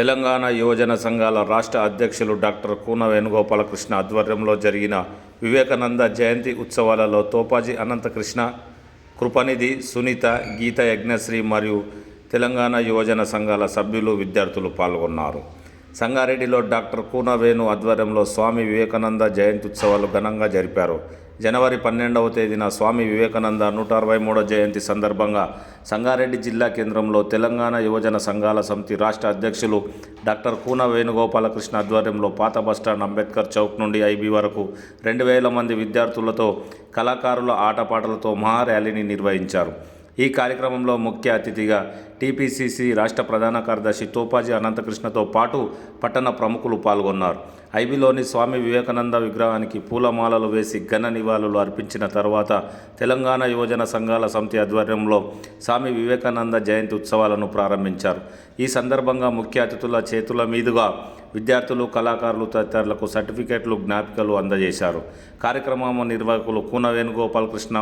తెలంగాణ యువజన సంఘాల రాష్ట్ర అధ్యక్షులు డాక్టర్ కూన వేణుగోపాలకృష్ణ ఆధ్వర్యంలో జరిగిన వివేకానంద జయంతి ఉత్సవాలలో తోపాజీ అనంతకృష్ణ కృపనిధి సునీత గీత యజ్ఞశ్రీ మరియు తెలంగాణ యువజన సంఘాల సభ్యులు విద్యార్థులు పాల్గొన్నారు. సంగారెడ్డిలో డాక్టర్ కూనవేణు ఆధ్వర్యంలో స్వామి వివేకానంద జయంతి ఉత్సవాలు ఘనంగా జరిపారు. జనవరి పన్నెండవ తేదీన స్వామి వివేకానంద నూట అరవై మూడో జయంతి సందర్భంగా సంగారెడ్డి జిల్లా కేంద్రంలో తెలంగాణ యువజన సంఘాల సమితి రాష్ట్ర అధ్యక్షులు డాక్టర్ కూన వేణుగోపాలకృష్ణ ఆధ్వర్యంలో పాత బస్టాండ్ అంబేద్కర్ చౌక్ నుండి ఐబీ వరకు రెండు వేల మంది విద్యార్థులతో కళాకారుల ఆటపాటలతో మహా ర్యాలీని నిర్వహించారు. ఈ కార్యక్రమంలో ముఖ్య అతిథిగా టీపీసీసీ రాష్ట్ర ప్రధాన కార్యదర్శి తోపాజీ అనంతకృష్ణతో పాటు పట్టణ ప్రముఖులు పాల్గొన్నారు. ఐబీలోని స్వామి వివేకానంద విగ్రహానికి పూలమాలలు వేసి ఘన నివాళులు అర్పించిన తర్వాత తెలంగాణ యువజన సంఘాల సమితి ఆధ్వర్యంలో స్వామి వివేకానంద జయంతి ఉత్సవాలను ప్రారంభించారు. ఈ సందర్భంగా ముఖ్య అతిథుల చేతుల మీదుగా విద్యార్థులు కళాకారులు తదితరులకు సర్టిఫికేట్లు జ్ఞాపికలు అందజేశారు. కార్యక్రమం నిర్వాహకులు కూన వేణుగోపాలకృష్ణ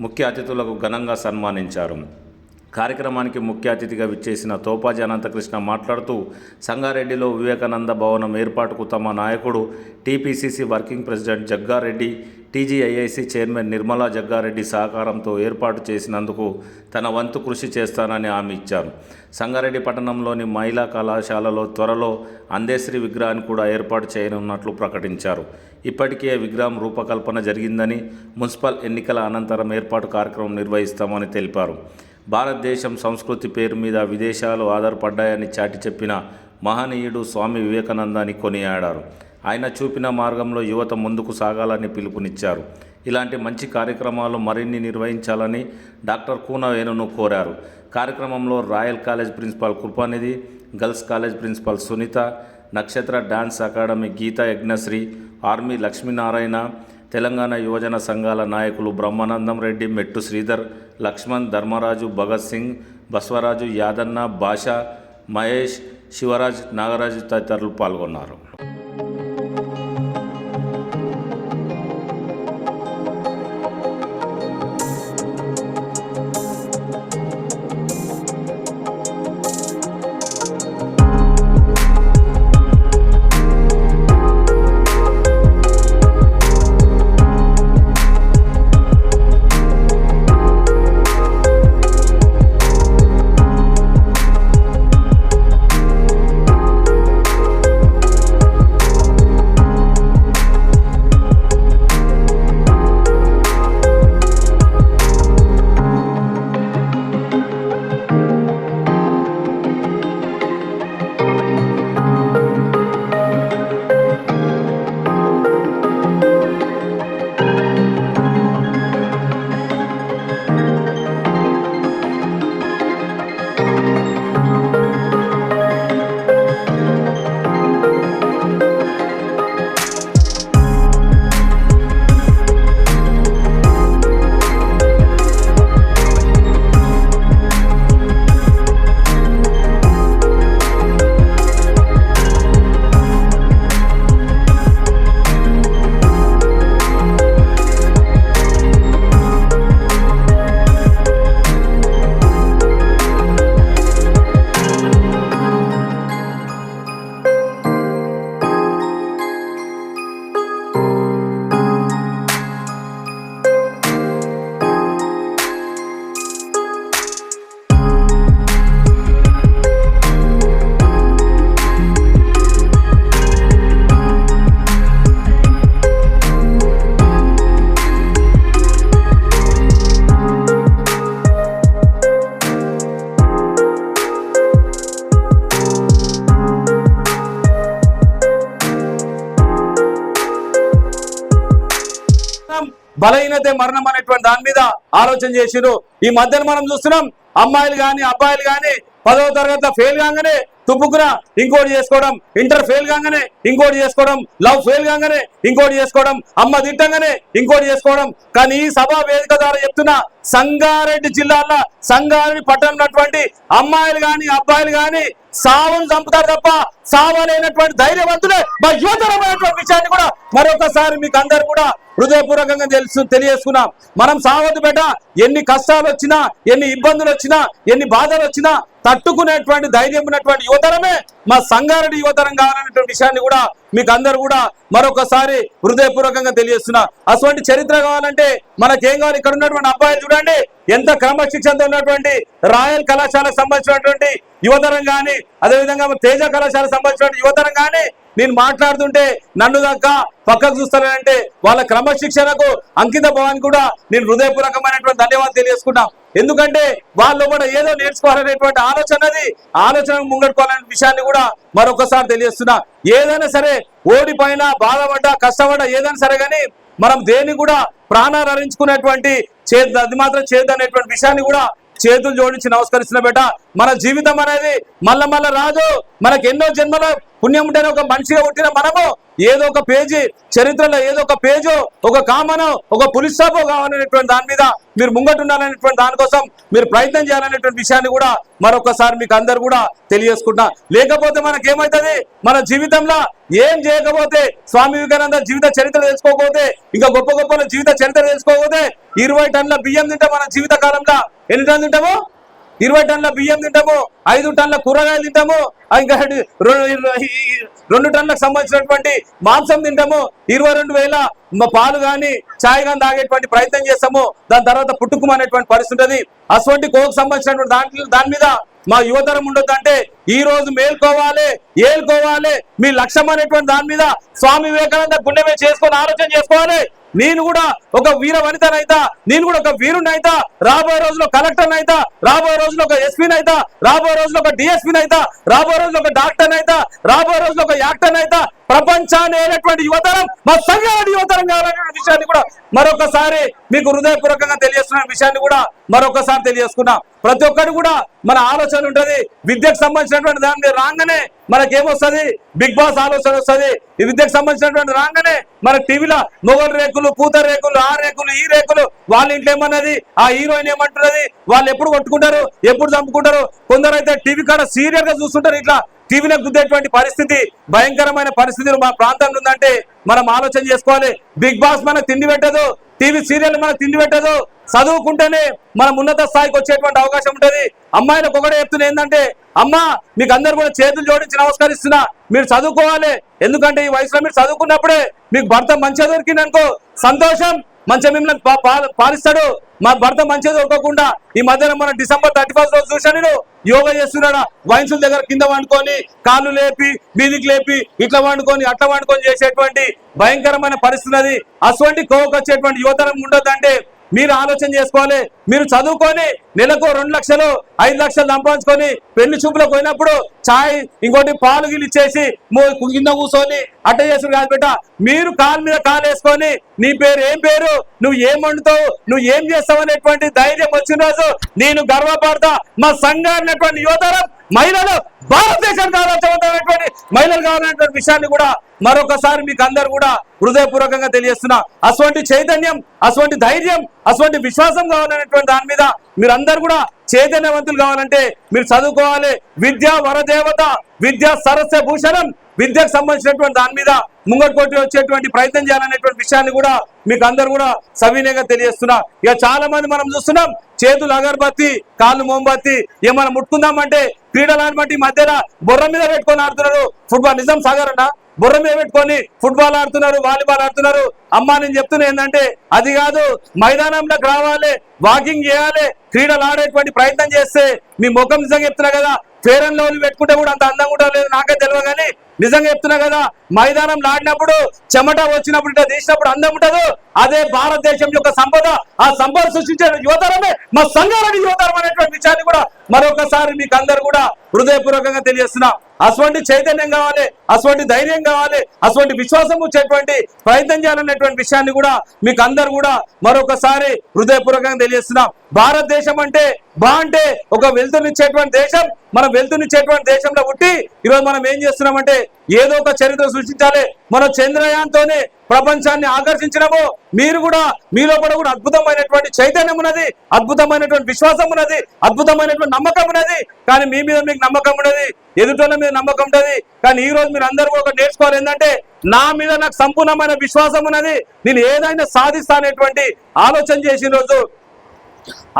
ముఖ్య అతిథులకు ఘనంగా సన్మానించారు. కార్యక్రమానికి ముఖ్య అతిథిగా విచ్చేసిన తోపాజీ అనంతకృష్ణ మాట్లాడుతూ సంగారెడ్డిలో వివేకానంద భవనం ఏర్పాటుకు తమ నాయకుడు TPCC working president Jaggareddy TGIIC chairman Nirmala Jaggareddy సహకారంతో ఏర్పాటు చేసినందుకు తన వంతు కృషి చేస్తానని హామీ ఇచ్చారు. సంగారెడ్డి పట్టణంలోని మహిళా కళాశాలలో త్వరలో అందేశ్రీ విగ్రహాన్ని కూడా ఏర్పాటు చేయనున్నట్లు ప్రకటించారు. ఇప్పటికే విగ్రహం రూపకల్పన జరిగిందని మున్సిపల్ ఎన్నికల అనంతరం ఏర్పాటు కార్యక్రమం నిర్వహిస్తామని తెలిపారు. భారతదేశం సంస్కృతి పేరు మీద విదేశాలు ఆధారపడ్డాయని చాటి చెప్పిన మహనీయుడు స్వామి వివేకానందాన్ని కొనియాడారు. ఆయన చూపిన మార్గంలో యువత ముందుకు సాగాలని పిలుపునిచ్చారు. ఇలాంటి మంచి కార్యక్రమాలు మరిన్ని నిర్వహించాలని డాక్టర్ కూన వేణును కోరారు. కార్యక్రమంలో royal college principal Krupanidhi girls college principal Sunitha Nakshatra dance academy Geetha Yagnasri army Lakshminarayana Telangana యువజన సంఘాల నాయకులు బ్రహ్మానందం రెడ్డి మెట్టు శ్రీధర్ లక్ష్మణ్ ధర్మరాజు భగత్ సింగ్ బస్వరాజు యాదన్న భాష మహేష్ శివరాజ్ నాగరాజు తదితరులు పాల్గొన్నారు. బలహీనతే మరణం అనేటువంటి దాని మీద ఆలోచన చేసిరు ఈ మధ్యన మనం చూస్తున్నాం అమ్మాయిలు గాని అబ్బాయిలు కానీ పదవ తరగతిలో ఫెయిల్ కాగానే తుప్పుకున ఇంకోటి చేసుకోవడం ఇంటర్ ఫెయిల్ కాగానే ఇంకోటి చేసుకోవడం లవ్ ఫెయిల్ కాగానే ఇంకోటి చేసుకోవడం అమ్మ తిట్టంగానే ఇంకోటి చేసుకోవడం. కానీ ఈ సభా వేదిక ద్వారా చెప్తున్నా సంగారెడ్డి జిల్లాలో సంగారెడ్డి పట్టణం ఉన్నటువంటి అమ్మాయిలు కానీ అబ్బాయిలు కానీ సావును చంపుతారు తప్ప సావలేనటువంటి ధైర్యవంతులే మా యువతరమైనటువంటి విషయాన్ని కూడా మరొకసారి మీకు అందరు కూడా హృదయపూర్వకంగా తెలుసు తెలియజేసుకున్నాం. మనం సావద్దు బిడ్డ ఎన్ని కష్టాలు వచ్చినా ఎన్ని ఇబ్బందులు వచ్చినా ఎన్ని బాధలు వచ్చినా తట్టుకునేటువంటి ధైర్యం ఉన్నటువంటి యువతరమే మా సంగారెడ్డి యువతరం కావాలనేటువంటి విషయాన్ని కూడా మీకు అందరు కూడా మరొకసారి హృదయపూర్వకంగా తెలియజేస్తున్నా. అటువంటి చరిత్ర కావాలంటే మనకేం కావాలి? ఇక్కడ ఉన్నటువంటి అబ్బాయిలు చూడండి. ఎంత క్రమశిక్షణతో ఉన్నటువంటి రాయల్ కళాశాలకు సంబంధించినటువంటి యువతరం కానీ అదేవిధంగా తేజ కళాశాలకు సంబంధించినటువంటి యువతరం కానీ నేను మాట్లాడుతుంటే నన్ను దాకా పక్కకు చూస్తానంటే వాళ్ళ క్రమశిక్షణకు అంకిత భవాన్ కూడా నేను హృదయపూర్వకమైనటువంటి ధన్యవాదాలు తెలియజేసుకున్నాం ఎందుకంటే వాళ్ళు కూడా ఏదో నేర్చుకోవాలనేటువంటి ఆలోచనది ఆలోచన ముంగట్టుకోవాలనే విషయాన్ని కూడా మరొకసారి తెలియజేస్తున్నా. ఏదైనా సరే ఓడిపోయినా బాధపడ్డా కష్టపడ్డా ఏదైనా సరే కానీ మనం దేన్ని కూడా ప్రాణాలు అరించుకునేటువంటి చేతి అది మాత్రం చేదు అనేటువంటి విషయాన్ని కూడా చేతులు జోడించి నమస్కరిస్తున్న బేట మన జీవితం అనేది మల్ల మల్ల రాదు. మనకి ఎన్నో జన్మల పుణ్యం ఉంటేనే ఒక మనిషిగా పుట్టిన మనము. ఏదో ఒక పేజీ చరిత్రలో ఏదో ఒక పేజో ఒక కామనో ఒక పులిసాపో కావాలనేటువంటి దాని మీద మీరు ముంగటుండాలనేటువంటి దానికోసం మీరు ప్రయత్నం చేయాలనేటువంటి విషయాన్ని కూడా మరొకసారి మీకు అందరు కూడా తెలియజేసుకుంటున్నా. లేకపోతే మనకి ఏమవుతుంది మన జీవితంలో ఏం చేయకపోతే స్వామి వివేకానంద జీవిత చరిత్ర తెలుసుకోకపోతే ఇంకా గొప్ప గొప్ప జీవిత చరిత్ర తెలుసుకోకపోతే ఇరవై టన్నుల బియ్యం తింటే మన జీవిత కాలంలో ఎన్ని టన్లు తింటాము? ఇరవై టన్నుల బియ్యం తింటాము ఐదు టన్నుల కూరగాయలు తింటాము ఇంకా రెండు టన్నులకు సంబంధించినటువంటి మాంసం తింటాము. ఇరవై రెండు వేల పాలు కానీ ఛాయ్ కానీ తాగేటువంటి ప్రయత్నం చేస్తాము. దాని తర్వాత పుట్టుకుమనేటువంటి పరిస్థితి ఉంటుంది. అటువంటి కోకు సంబంధించినటువంటి దాంట్లో దాని మీద మా యువతరం ఉండొద్దు అంటే ఈ రోజు మేల్కోవాలి ఏల్కోవాలి మీ లక్ష్యం అనేటువంటి దాని మీద స్వామి వివేకానంద గుండె మీద చేసుకొని ఆలోచన చేసుకోవాలి. నేను కూడా ఒక వీర వనితనైతా నేను కూడా ఒక వీరునైతా రాబోయే రోజుల్లో కలెక్టర్ అయితా రాబోయే రోజులో ఒక ఎస్పీని అయితా రాబోయే రోజుల్లో ఒక డిఎస్పీని అయితా రాబోయే రోజులో ఒక డాక్టర్ అయితా రాబోయే రోజులో ఒక యాక్టర్ అయితా ప్రపంచాన్ని అయినటువంటి యువతరం మా సంఘాల యువతరం కావాలనే విషయాన్ని కూడా మరొకసారి మీకు హృదయపూర్వకంగా తెలియజేస్తున్న విషయాన్ని కూడా మరొకసారి తెలియజేసుకున్నాం. ప్రతి ఒక్కరు కూడా మన ఆలోచన ఉంటది. విద్యకు సంబంధించినటువంటి దాని రాగానే మనకేమొస్తుంది? బిగ్ బాస్ ఆలోచన వస్తుంది. ఈ విద్యకు సంబంధించినటువంటి రాగానే మన టీవీలో మొగల్ రేకులు పూత రేకులు ఆ రేకులు ఈ రేకులు వాళ్ళ ఇంట్లో ఏమన్నది? ఆ హీరోయిన్ ఏమంటున్నది? వాళ్ళు ఎప్పుడు కొట్టుకుంటారు? ఎప్పుడు చంపుకుంటారు? కొందరు అయితే టీవీ కాడ సీరియల్గా చూస్తుంటారు ఇట్లా. టీవీలో గుద్దేటువంటి పరిస్థితి భయంకరమైన పరిస్థితులు మా ప్రాంతంలో ఉందంటే మనం ఆలోచన చేసుకోవాలి. బిగ్ బాస్ మనకు తిండి పెట్టదు టీవీ సీరియల్ మనకు తిండి పెట్టదు. చదువుకుంటేనే మనం ఉన్నత స్థాయికి వచ్చేటువంటి అవకాశం ఉంటుంది. అమ్మాయిలకు ఒకటే చెప్తున్నా ఏంటంటే అమ్మా మీకు అందరు కూడా చేతులు జోడించి నమస్కరిస్తున్నా మీరు చదువుకోవాలి. ఎందుకంటే ఈ వయసులో మీరు చదువుకున్నప్పుడే మీకు భర్త మంచిగా దొరికిందనుకో సంతోషం. మంచిగా మిమ్మల్ని పా- పాలిస్తాడు. మా భర్త మంచిగా దొరకకుండా ఈ మధ్యన మన డిసెంబర్ థర్టీ ఫస్ట్ రోజు చూశాను నేను. యోగా చేస్తున్నాడా? వయసుల దగ్గర కింద వండుకొని కాళ్ళు లేపి బీదికి లేపి ఇట్లా వండుకొని అట్లా వండుకొని చేసేటువంటి భయంకరమైన పరిస్థితి అది అటువంటి కోవకొచ్చేటువంటి యువతరం ఉండొద్దంటే మీరు ఆలోచన చేసుకోవాలి. మీరు చదువుకొని నెలకు రెండు లక్షలు ఐదు లక్షలు సంపాదించుకొని పెళ్ళి చూపులకు పోయినప్పుడు చాయ్ ఇంకోటి పాలు గిలిచ్చేసి కింద కూర్చొని అట్ట చేసిన కాదు బిడ్డ. మీరు కాలు మీద కాలు వేసుకొని నీ పేరు ఏం పేరు నువ్వు ఏం వండుతావు నువ్వు ఏం చేస్తావు అనేటువంటి ధైర్యం వచ్చిన రోజు నేను గర్వపడతా. మా సంఘాన్ని యువతరం మహిళలు భారతదేశం కావాల్సినటువంటి మహిళలు కావాలనేటువంటి విషయాన్ని కూడా మరొకసారి మీకు అందరు కూడా హృదయపూర్వకంగా తెలియజేస్తున్నా. అటువంటి చైతన్యం అటువంటి ధైర్యం అటువంటి విశ్వాసం కావాలనేటువంటి దాని మీద మీరు అందరు కూడా చైతన్యవంతులు కావాలంటే మీరు చదువుకోవాలి. విద్య వరదేవత విద్య సరస్య భూషణం విద్యకు సంబంధించినటువంటి దాని మీద ముంగట్ వచ్చేటువంటి ప్రయత్నం చేయాలనేటువంటి విషయాన్ని కూడా మీకు అందరు కూడా సవినయంగా తెలియజేస్తున్నా. ఇక చాలా మంది మనం చూస్తున్నాం చేతులు అగరబత్తి కాళ్ళు మోంబత్తి ఏమైనా ముట్టుకుందామంటే క్రీడలు బట్టి మధ్యన బొర్ర మీద పెట్టుకొని ఆడుతున్నారు. ఫుట్బాల్ నిజం సాగర్ అన్న? బుర్ర మీద పెట్టుకొని ఫుట్బాల్ ఆడుతున్నారు వాలీబాల్ ఆడుతున్నారు. అమ్మ నేను చెప్తున్నా ఏంటంటే అది కాదు. మైదానంలోకి రావాలి వాకింగ్ చేయాలి క్రీడలు ఆడేటువంటి ప్రయత్నం చేస్తే మీ ముఖం నిజంగా చెప్తున్నా కదా. ఫేర్ అండ్ లవ్లీ పెట్టుకుంటే కూడా అంత అందంగా కూడా లేదు. నాకే తెలియదు కానీ నిజంగా చెప్తున్నా కదా మైదానం లాడినప్పుడు చెమట వచ్చినప్పుడు ఇట్లా తీసినప్పుడు అందం ఉంటదు. అదే భారతదేశం యొక్క సంపద ఆ సంపద సృష్టించే యువతరమే మా సంఘాలని యువతరం అనేటువంటి విషయాన్ని కూడా మరొకసారి మీకు అందరు కూడా హృదయపూర్వకంగా తెలియజేస్తున్నా. అటువంటి చైతన్యం కావాలి అటువంటి ధైర్యం కావాలి అటువంటి విశ్వాసం వచ్చేటువంటి ప్రయత్నం చేయాలనేటువంటి విషయాన్ని కూడా మీకు అందరు కూడా మరొకసారి హృదయపూర్వకంగా తెలియజేస్తున్నాం. భారతదేశం అంటే బాగుంటే ఒక వెళ్తునిచ్చేటువంటి దేశం మనం వెళ్తునిచ్చేటువంటి దేశంలో పుట్టి ఈరోజు మనం ఏం చేస్తున్నామంటే ఏదో ఒక చరిత్ర సృష్టించాలి. మన చంద్రయాన్తోనే ప్రపంచాన్ని ఆకర్షించడము మీరు కూడా మీలో కూడా కూడా అద్భుతమైనటువంటి చైతన్యం ఉన్నది అద్భుతమైనటువంటి విశ్వాసం ఉన్నది అద్భుతమైనటువంటి నమ్మకం ఉన్నది. కానీ మీ మీద మీకు నమ్మకం ఉన్నది ఎదుటోళ్ళ మీద నమ్మకం ఉండదు. కానీ ఈ రోజు మీరు అందరూ ఒక నేర్చుకోవాలి ఏంటంటే నా మీద నాకు సంపూర్ణమైన విశ్వాసం ఉన్నది. నేను ఏదైనా సాధిస్తానేటువంటి ఆలోచన చేసిన రోజు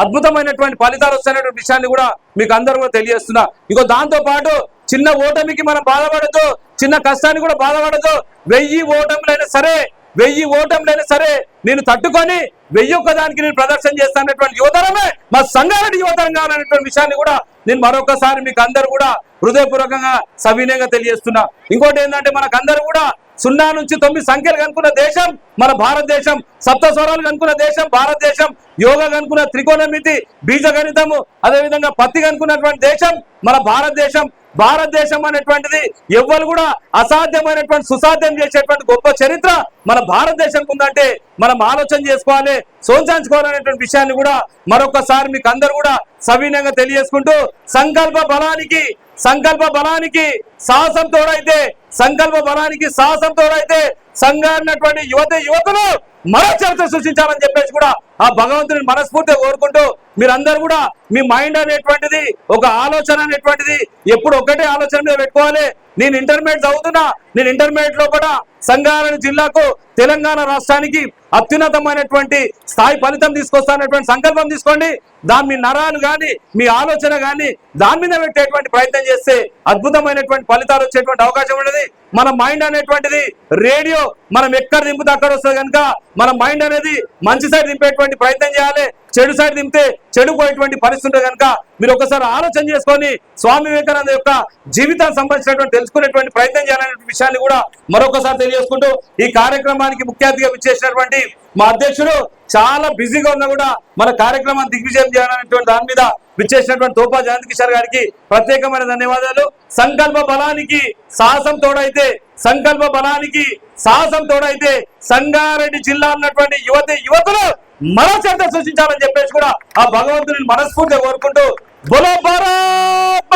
అద్భుతమైనటువంటి ఫలితాలు వస్తున్నటువంటి విషయాన్ని కూడా మీకు అందరూ కూడా తెలియజేస్తున్నా. ఇగో దాంతో పాటు చిన్న ఓటమికి మనం బాధపడదు చిన్న కష్టాన్ని కూడా బాధపడదు వెయ్యి ఓటములైనా సరే వెయ్యి ఓటములైనా సరే నేను తట్టుకొని వెయ్యి ఒక్కదానికి నేను ప్రదర్శన చేస్తానటువంటి యువతరమే మా సంగారెడ్డి యువతరం కావాలనేటువంటి విషయాన్ని కూడా నేను మరొకసారి మీకు అందరు కూడా హృదయపూర్వకంగా సవినయంగా తెలియజేస్తున్నా. ఇంకోటి ఏంటంటే మనకందరూ కూడా సున్నా నుంచి తొమ్మిది సంఖ్యలు కనుక్కున్న దేశం మన భారతదేశం. సప్త స్వరాలు కనుక్కున్న దేశం భారతదేశం. యోగా కనుక్కున్న త్రికోణమితి బీజ గణితము. అదేవిధంగా పత్తి కనుక్కున్నటువంటి దేశం మన భారతదేశం. భారతదేశం అనేటువంటిది ఎవ్వరు కూడా అసాధ్యమైనటువంటి సుసాధ్యం చేసేటువంటి గొప్ప చరిత్ర మన భారతదేశం ఉందంటే మనం ఆలోచన చేసుకోవాలి సోంచాంచుకోవాలనేటువంటి విషయాన్ని కూడా మరొకసారి మీకు అందరు కూడా సవీనంగా తెలియజేసుకుంటూ సంకల్ప బలానికి సంకల్ప బలానికి సాహసం తోడైతే సంకల్ప బలానికి సాహసం తోడైతే సంఘాన్నటువంటి యువత యువకులు మరో చరిత్ర సృష్టించాలని చెప్పేసి కూడా ఆ భగవంతుని మనస్ఫూర్తిగా కోరుకుంటూ మీరందరూ కూడా మీ మైండ్ అనేటువంటిది ఒక ఆలోచన అనేటువంటిది ఎప్పుడు ఒకటే ఆలోచన మీద పెట్టుకోవాలి. నేను ఇంటర్మీడియట్ చదువుతున్నా నేను ఇంటర్మీడియట్లో కూడా సంగారెడ్డి జిల్లాకు తెలంగాణ రాష్ట్రానికి అత్యున్నతమైనటువంటి స్థాయి ఫలితం తీసుకొస్తానటువంటి సంకల్పం తీసుకోండి. దాని మీ నరాలు కానీ మీ ఆలోచన కానీ దాని మీద పెట్టేటువంటి ప్రయత్నం చేస్తే అద్భుతమైనటువంటి ఫలితాలు వచ్చేటువంటి అవకాశం ఉండదు మన మైండ్ అనేటువంటిది రేడియో మనం ఎక్కడ దింపుతే అక్కడ వస్తుంది కనుక మన మైండ్ అనేది మంచి సైడ్ దింపేటువంటి ప్రయత్నం చేయాలి. చెడు సైడ్ దింపితే చెడు పోయేటువంటి పరిస్థితి ఉంటుంది కనుక మీరు ఒకసారి ఆలోచన చేసుకొని స్వామి వివేకానంద యొక్క జీవితానికి సంబంధించినటువంటి తెలుసుకునేటువంటి ప్రయత్నం చేయాలనే విషయాన్ని కూడా మరొకసారి తెలియజేసుకుంటూ ఈ కార్యక్రమానికి ముఖ్య అతిథిగా విచ్చేసినటువంటి మా అధ్యక్షుడు చాలా బిజీగా ఉన్నా కూడా మన కార్యక్రమాన్ని దిగ్విజయం చేయాలనేటువంటి దాని మీద విచ్చేసినటువంటి తోపా జయంత్ కిషోర్ గారికి ప్రత్యేకమైన ధన్యవాదాలు. సంకల్ప బలానికి సాహసం తోడైతే సంకల్ప బలానికి సాహసం తోడైతే సంగారెడ్డి జిల్లా ఉన్నటువంటి యువతి యువతలు మన చేత సృష్టించాలని చెప్పేసి కూడా ఆ భగవంతుని మనస్ఫూర్తిగా కోరుకుంటూ బొలో భారత్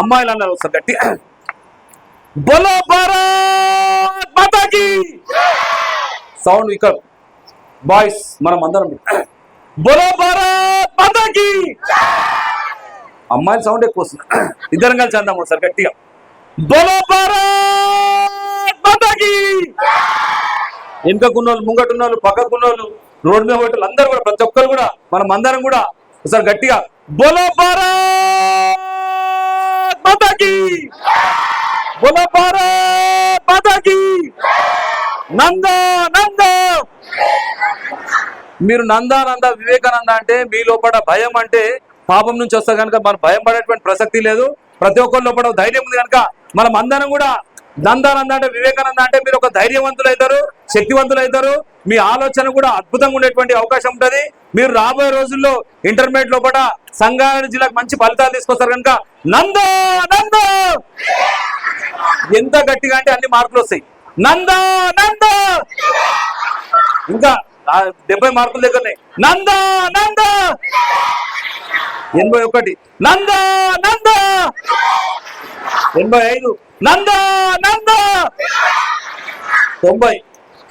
అమ్మాయిలు అన్నారు ఒకసారి గట్టి. బొలో భారత్ సౌండ్ ఇక్కడ. బాయ్స్ మనం అందరం. బొలో భారత్ అమ్మాయిల సౌండ్ ఎక్కువ వస్తుంది. ఇద్దరం కలిసి అందాం ఒకసారి గట్టిగా. బొలో భారత్ మాతాకి వాళ్ళు ముంగటున్నోళ్ళు పక్కకున్నోళ్ళు రోడ్డు మీద పోయేటోళ్ళు అందరూ కూడా ప్రతి ఒక్కరు కూడా మనం అందరం కూడా ఒకసారి గట్టిగా బొలో భారత్ మాతాకి! బొలో భారత్ మాతాకి! నంద నంద! మీరు నందానంద నంద వివేకానంద అంటే మీ లోపల భయం అంటే పాపం నుంచి వస్తే కనుక మనం భయం పడేటువంటి ప్రసక్తి లేదు. ప్రతి ఒక్కరి లోపల ధైర్యం ఉంది కనుక మనం అందరం కూడా నందానంద అంటే వివేకానంద అంటే మీరు ఒక ధైర్యవంతులు అవుతారు శక్తివంతులు అవుతారు మీ ఆలోచన కూడా అద్భుతంగా ఉండేటువంటి అవకాశం ఉంటుంది. మీరు రాబోయే రోజుల్లో ఇంటర్మీడియట్ లోపల సంగారెడ్డి జిల్లాకు మంచి ఫలితాలు తీసుకొస్తారు కనుక నంద నంద! ఎంత గట్టిగా అంటే అన్ని మార్కులు వస్తాయి. నంద నంద! ఇంకా డెబ్బై మార్కుల దగ్గరనే. నంద నంద! ఎనభై ఒకటి. నంద నంద! ఎనభై ఐదు. నంద నంద! తొంభై.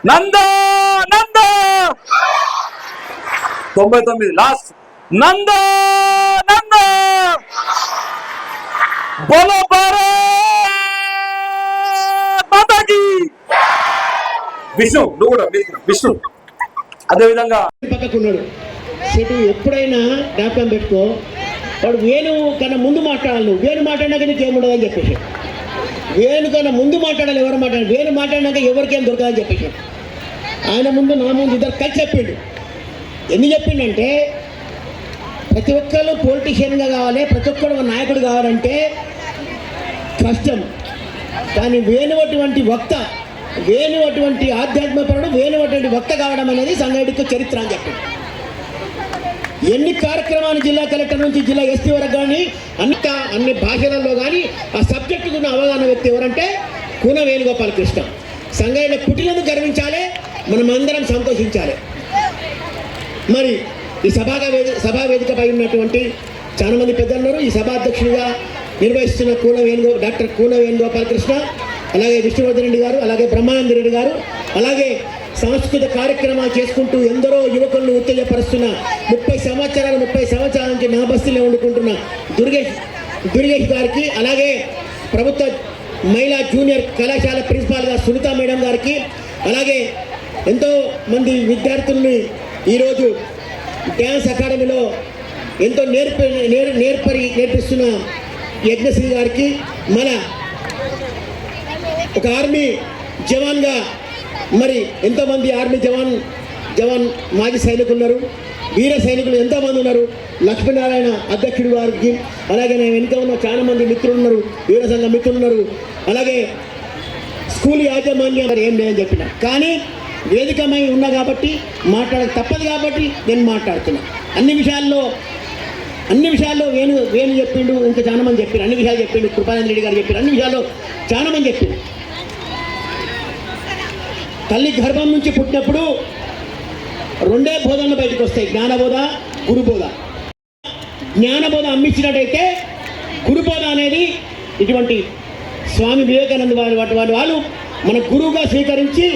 నంద నంద! తొంభై తొమ్మిది. లాస్ట్. నంద నంద! బోలో భారత్! విష్ణు నువ్వు కూడా మీరు- విష్ణు. అదేవిధంగా పక్కకున్నాడు సిటీ ఎప్పుడైనా జ్ఞాపకం పెట్టుకో. వాడు వేణు కన్నా ముందు మాట్లాడాలి వేణు మాట్లాడినాక నీకు ఏముండదు అని చెప్పేసి. వేణు కన్నా ముందు మాట్లాడాలి ఎవరు మాట్లాడాలి? వేణు మాట్లాడినాక ఎవరికేం దొరకదని చెప్పేసి ఆయన ముందు నా ముందు ఇద్దరు కలిసి చెప్పిండు. ఎందుకు చెప్పిండంటే ప్రతి ఒక్కరు పొలిటీషియన్గా కావాలి ప్రతి ఒక్కరు ఒక నాయకుడు కావాలంటే కష్టం. కానీ వేణువటువంటి వక్త వేణువటువంటి ఆధ్యాత్మపరుడు వేణువటువంటి వక్త కావడం అనేది సంగడికి చరిత్ర అని చెప్పాడు. ఎన్ని కార్యక్రమాలు జిల్లా కలెక్టర్ నుంచి జిల్లా ఎస్పీ వరకు కానీ అన్ని అన్ని భాషలలో కానీ ఆ సబ్జెక్టు ఉన్న అవగాహన వ్యక్తి ఎవరంటే కూన వేణుగోపాలకృష్ణ. సంగారెడ్డి పుట్టినందుకు గర్వించాలి మనం అందరం సంతోషించాలి. మరి ఈ సభాగా వేది సభా వేదికపై ఉన్నటువంటి చాలా మంది పెద్దలు ఈ సభాధ్యక్షుడిగా నిర్వహిస్తున్న కూన వేణుగో డాక్టర్ కూన వేణుగోపాలకృష్ణ అలాగే విష్ణువర్ధన్ రెడ్డి గారు అలాగే బ్రహ్మానంద రెడ్డి గారు అలాగే సాంస్కృతిక కార్యక్రమాలు చేసుకుంటూ ఎందరో యువకులను ఉత్తేజపరుస్తున్న ముప్పై సంవత్సరాలు ముప్పై సంవత్సరాల నుంచి నా బస్తీలో వండుకుంటున్న దుర్గేష్ దుర్గేష్ గారికి అలాగే ప్రభుత్వ మహిళా జూనియర్ కళాశాల ప్రిన్సిపాల్గా సునీత మేడం గారికి అలాగే ఎంతో మంది విద్యార్థుల్ని ఈరోజు డ్యాన్స్ అకాడమీలో ఎంతో నేర్ప నేర్ నేర్పరి నేర్పిస్తున్న యజ్ఞశ్రీ గారికి మన ఒక ఆర్మీ జవాన్గా మరి ఎంతోమంది ఆర్మీ జవాన్ జవాన్ మాజీ సైనికులు ఉన్నారు వీర సైనికులు ఎంతోమంది ఉన్నారు? లక్ష్మీనారాయణ అధ్యక్షుడు గారికి అలాగే నేను వెనుక ఉన్న చాలా మంది మిత్రులు ఉన్నారు వీర సంఘ మిత్రులు ఉన్నారు అలాగే స్కూల్ యాజమాన్యం మరి ఏం లేదని చెప్పిన. కానీ వేదికమై ఉన్నా కాబట్టి మాట్లాడ తప్పదు కాబట్టి నేను మాట్లాడుతున్నా. అన్ని విషయాల్లో అన్ని విషయాల్లో వేణు వేణు చెప్పిండు ఇంకా చాలా మంది చెప్పారు. అన్ని విషయాలు చెప్పిండు కృపానంద రెడ్డి గారు చెప్పారు. అన్ని విషయాల్లో చాలా మంది చెప్పిండు తల్లి గర్భం నుంచి పుట్టినప్పుడు రెండే బోధనలు బయటకు వస్తాయి. జ్ఞానబోధ గురుబోధ. జ్ఞానబోధ అమ్మించినట్టయితే గురుబోధ అనేది ఇటువంటి స్వామి వివేకానంద వారి వాటి వారి వాళ్ళు మన గురువుగా స్వీకరించి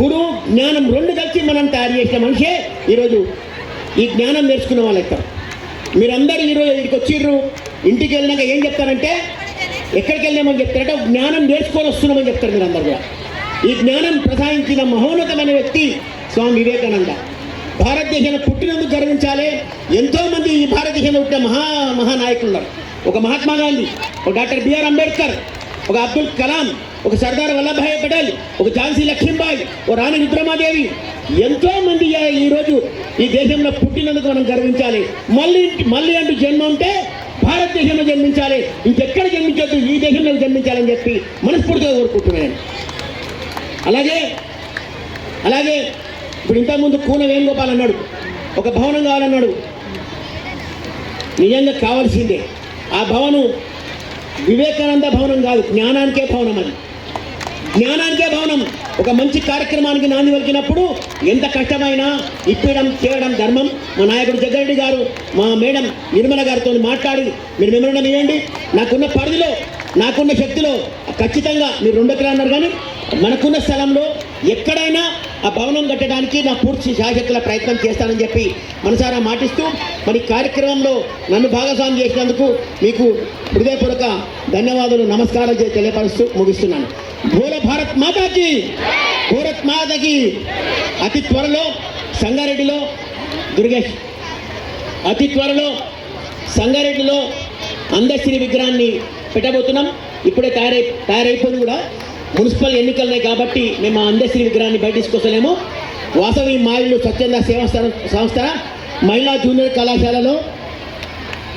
గురువు జ్ఞానం రెండు కలిసి మనం తయారు చేసిన మనిషే ఈరోజు ఈ జ్ఞానం నేర్చుకున్న వాళ్ళు అవుతారు మీరందరూ ఈరోజు ఇక్కడికి వచ్చిర్రు. ఇంటికి వెళ్ళినాక ఏం చెప్తారంటే ఎక్కడికి వెళ్ళామని చెప్తారంటే జ్ఞానం నేర్చుకొని వస్తున్నామని చెప్తారు మీరు కూడా. ఈ జ్ఞానం ప్రసాదించిన మహోన్నతమైన వ్యక్తి స్వామి వివేకానంద. భారతదేశంలో పుట్టినందుకు గర్వించాలి. ఎంతో మంది ఈ భారతదేశంలో పుట్టిన మహా మహానాయకులు ఒక మహాత్మా గాంధీ ఒక డాక్టర్ బిఆర్ అంబేద్కర్ ఒక అబ్దుల్ కలాం ఒక సర్దార్ వల్లభాయ్ పటేల్ ఒక ఝాన్సీ లక్ష్మీబాయి ఒక రాణి రుద్రమాదేవి. ఎంతో మంది ఈ- ఈరోజు ఈ దేశంలో పుట్టినందుకు మనం గర్వించాలి. మళ్ళీ మళ్ళీ అంటూ జన్మ ఉంటే భారతదేశంలో జన్మించాలి. ఇంకెక్కడ జన్మించొద్దు ఈ దేశంలో జన్మించాలని చెప్పి మనస్ఫూర్తిగా కోరుకుంటున్నాను. అలాగే అలాగే. ఇప్పుడు ఇంతకుముందు కూన వేణుగోపాల్ అన్నాడు ఒక భవనం కావాలన్నాడు. నిజంగా కావాల్సిందే. ఆ భవనం వివేకానంద భవనం కాదు జ్ఞానానికే భవనం అది. జ్ఞానానికే భవనం. ఒక మంచి కార్యక్రమానికి నాంది వెలికినప్పుడు ఎంత కష్టమైనా ఇప్పడం చేయడం ధర్మం. మా నాయకుడు జగ్గారెడ్డి గారు మా మేడం నిర్మల గారితో మాట్లాడి మీరు మిమ్మల్ని ఇవ్వండి. నాకున్న పరిధిలో నాకున్న శక్తిలో ఖచ్చితంగా మీరు రెండు ఎకరాలు అన్నారు కానీ మనకున్న స్థలంలో ఎక్కడైనా ఆ భవనం కట్టడానికి నా పూర్తి శాశక్తుల ప్రయత్నం చేస్తానని చెప్పి మనసారా మాటిస్తూ మరి కార్యక్రమంలో నన్ను భాగస్వామి చేసినందుకు మీకు హృదయపూర్వక ధన్యవాదాలు నమస్కారాలు తెలియపరుస్తూ ముగిస్తున్నాను. భూల భారత్ మాతాకి! భారత్ మాతకి! అతి త్వరలో సంగారెడ్డిలో దుర్గేష్! అతి త్వరలో సంగారెడ్డిలో అందశ్రీ విగ్రహాన్ని పెట్టబోతున్నాం. ఇప్పుడే తయారై తయారైపోయింది కూడా మున్సిపల్ ఎన్నికలున్నాయి కాబట్టి మేము ఆ అందశ్రీ విగ్రహాన్ని బయట తీసుకొస్తలేము వాసవి మాయిలు స్వచ్ఛంద సేవా సంస్థ- మహిళా జూనియర్ కళాశాలలో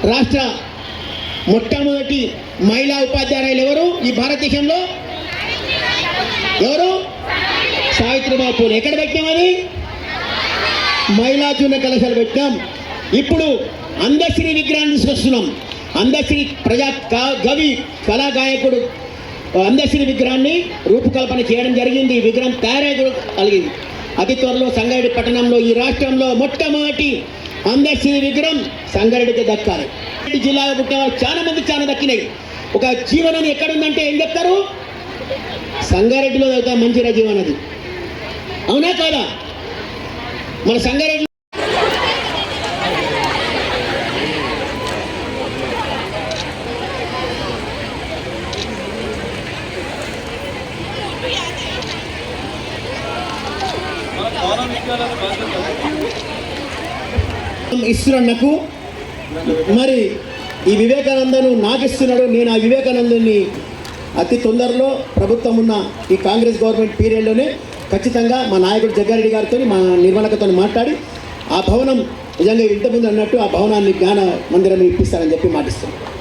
రాష్ట్ర మొట్టమొదటి మహిళా ఉపాధ్యాయులు ఎవరు? ఈ భారతదేశంలో ఎవరు? సావిత్రిబాయి పూలే. ఎక్కడ పెట్టామని మహిళా జూనియర్ కళాశాల పెట్టాం ఇప్పుడు అందశ్రీ విగ్రహాన్ని తీసుకొస్తున్నాం. అందశ్రీ ప్రజా కా- కవి కళా గాయకుడు అందశ్రీ విగ్రహాన్ని రూపకల్పన చేయడం జరిగింది. ఈ విగ్రహం తయారై కలిగింది. అతి త్వరలో సంగారెడ్డి పట్టణంలో ఈ రాష్ట్రంలో మొట్టమొదటి అందశ్రీ విగ్రహం సంగారెడ్డికి దక్కాలి. ఈ జిల్లాలో పుట్టిన వాళ్ళు చాలా మంది చాలా దక్కినాయి. ఒక జీవనం ఎక్కడుందంటే ఏం చెప్తారు? సంగారెడ్డిలో చదువుతా మంచిరా జీవనది అవునా కాదా? మన సంగారెడ్డి ఇస్తున్నకు మరి ఈ వివేకానందను నాకిస్తున్నాడు నేను ఆ వివేకానందుని అతి తొందరలో ప్రభుత్వం ఉన్న ఈ కాంగ్రెస్ గవర్నమెంట్ పీరియడ్లోనే ఖచ్చితంగా మా నాయకుడు జగ్గారెడ్డి గారితో మా నిర్మాణకతో మాట్లాడి ఆ భవనం నిజంగా ఇంతకుముందు అన్నట్టు ఆ భవనాన్ని జ్ఞాన మందిరం ఇప్పిస్తారని చెప్పి మాటిస్తున్నాను